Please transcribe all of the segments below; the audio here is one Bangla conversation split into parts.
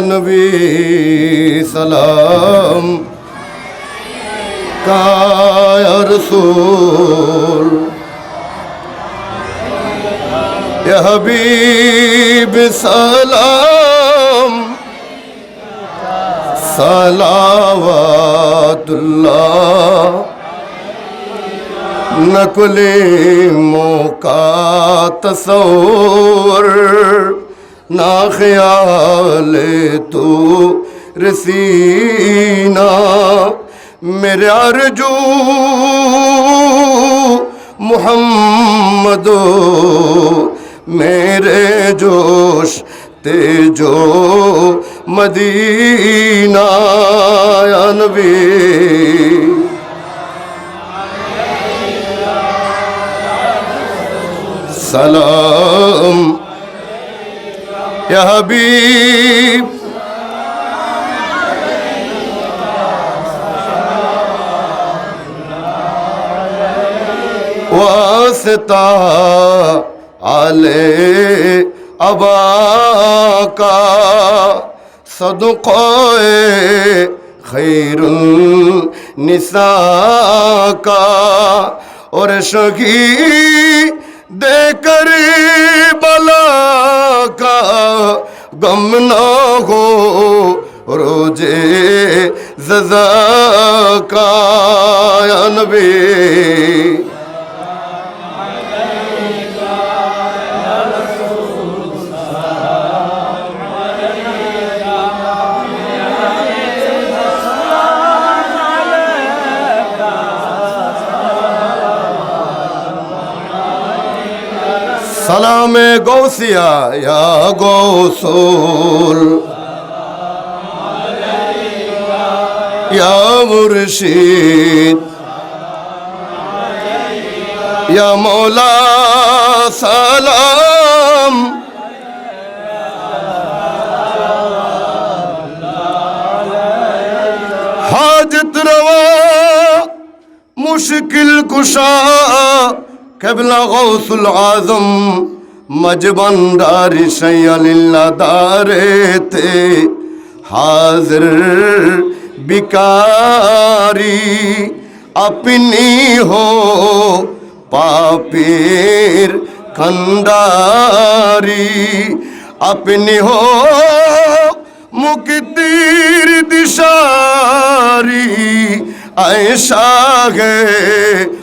নবী সালাম। কায়ার সুর হবিব সালাম। সালাওয়াতুল্লাহ। নকলে মোকা তসৌর। کا تصور نہ خیال تو رسینا میرے ارجو محمد میرے جوش تیجو مدینہ یا نبی سلام يا حبيب واسطہ علی ابا کا صدقے خیر النساء کا اور شہی دے গম না হো রোজে জজা কায়া সালাম গৌসিয়া গৌসুল। ইয়া মুর্শিদ। ইয়া মৌলা সালাম। হাজত রওয়া মুশকিল কুশা। কেবলা গৌসুল আজম মজবন্দার শৈলিল্লা দারেতে হাজির বিকারি अपनी हो पापीर खंडारी अपनी हो मुक्तिर दिशारी ऐसा है गौ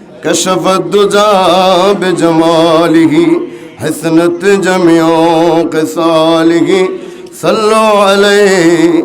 كشف الدجى بجماله حسنت جميع قصاله صلوا عليه